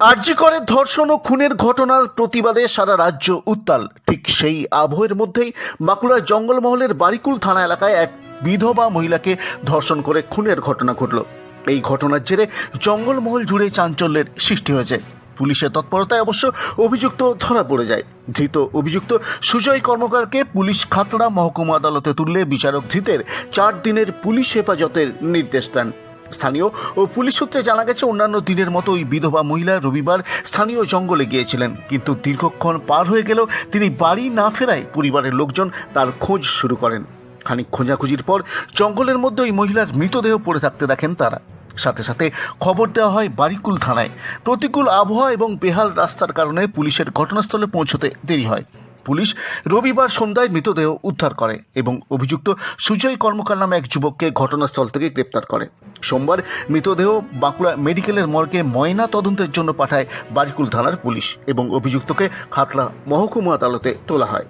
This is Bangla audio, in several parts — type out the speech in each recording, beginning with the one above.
আর্জি করে ধর্ষণ ও খুনের ঘটনার প্রতিবাদে সারা রাজ্য উত্তাল। ঠিক সেই আবহের মধ্যেই বাঁকুড়া জঙ্গলমহলের বারিকুল থানা এলাকায় এক বিধবা মহিলাকে ধর্ষণ করে খুনের ঘটনা ঘটল। এই ঘটনার জেরে জঙ্গলমহল জুড়ে চাঞ্চল্যের সৃষ্টি হয়েছে। পুলিশের তৎপরতায় অবশ্য অভিযুক্ত ধরা পড়ে যায়। ধৃত অভিযুক্ত সুজয় কর্মকারকে পুলিশ খাতড়া মহকুমা আদালতে তুললে বিচারক ধৃতের চার দিনের পুলিশ হেফাজতের নির্দেশ দেন। স্থানীয় ও পুলিশ সূত্রে জানা গেছে, অন্যান্য দিনের মতো ওই বিধবা মহিলা রবিবার স্থানীয় জঙ্গলে গিয়েছিলেন। কিন্তু দীর্ঘক্ষণ পার হয়ে গেলেও তিনি বাড়ি না ফেরায় পরিবারের লোকজন তার খোঁজ শুরু করেন। খানিক খোঁজাখুঁজির পর জঙ্গলের মধ্যে ওই মহিলার মৃতদেহ পড়ে থাকতে দেখেন তারা। সাথে সাথে খবর দেওয়া হয় বারিকুল থানায়। প্রতিকূল আবহাওয়া এবং বেহাল রাস্তার কারণে পুলিশের ঘটনাস্থলে পৌঁছতে দেরি হয়। পুলিশ রবিবার সন্ধ্যায় মৃতদেহ উদ্ধার করে এবং অভিযুক্ত সুজয় কর্মকার নামে এক যুবককে ঘটনাস্থল থেকে গ্রেপ্তার করে। সোমবার মৃতদেহ বাঁকুড়া মেডিকেলের মর্গে ময়না তদন্তের জন্য পাঠায় বারিকুল থানার পুলিশ এবং অভিযুক্তকে খাতলা মহকুমা আদালতে তোলা হয়।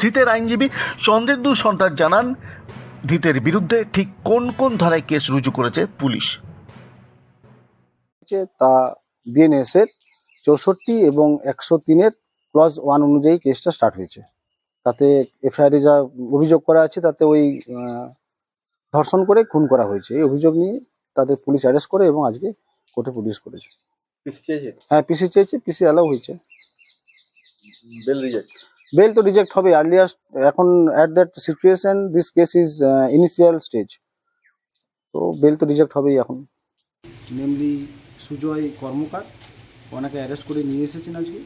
ধৃতের আইনজীবী চন্দ্রেন্দু সন্তান জানান, ধৃতের বিরুদ্ধে ঠিক কোন কোন ধারায় কেস রুজু করেছে পুলিশ। তা বিএনএসের চৌষট্টি এবং একশো তিনের ক্লজ ওয়ান অনুযায়ী কেসটা স্টার্ট হয়েছে। তাতে এফআইআরে যা অভিযোগ করা আছে তাতে ওই ধর্ষণ করে খুন করা হয়েছে। এই অভিযোগ নিয়ে তাদের পুলিশ অ্যারেস্ট করে এবং আজকে কোর্টে পুলিশ করেছে। হ্যাঁ পিসি চেয়েছে পিসি অ্যালাউ হয়েছে। Bail reject? বেল তো রিজেক্ট হবে আর্লিয়াস্ট এখন at that situation this case is initial stage তো বেল তো রিজেক্ট হবেই এখন। নেমলি সুজয় কর্মকার ওনাকে অ্যারেস্ট করে নিয়ে এসেছেন আজকে।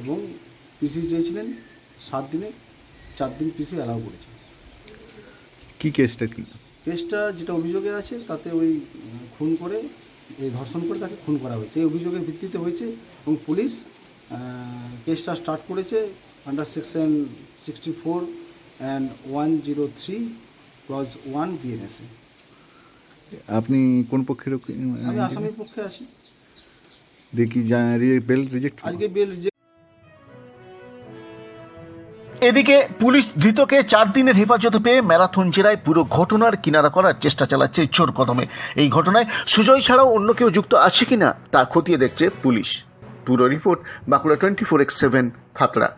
এবং পিসি চেয়েছিলেন সাত দিনে চার দিন পিসি অ্যালাউ করেছে। কি কেসটা কি? কেসটা যেটা অভিযোগে আছে তাতে ওই খুন করে এই ধর্ষণ করে তাকে খুন করা হয়েছে। এই অভিযোগের ভিত্তিতে হয়েছে এবং পুলিশ কেসটা স্টার্ট করেছে under section sixty four and one zero three clause one BNSA আপনি কোন পক্ষের আমি আসামির পক্ষে আছি। দেখি বেল রিজেক্ট আজকে বেল যে এদিকে পুলিশ ধৃতকে চার দিনের হেফাজতে পেয়ে ম্যারাথন জেরায় পুরো ঘটনার কিনারা করার চেষ্টা চালাচ্ছে চোর কদমে। এই ঘটনায় সুজয় ছাড়াও অন্য কেউ যুক্ত আছে কিনা তা খতিয়ে দেখছে পুলিশ। পুরো report Bankura twenty four X seven Khatra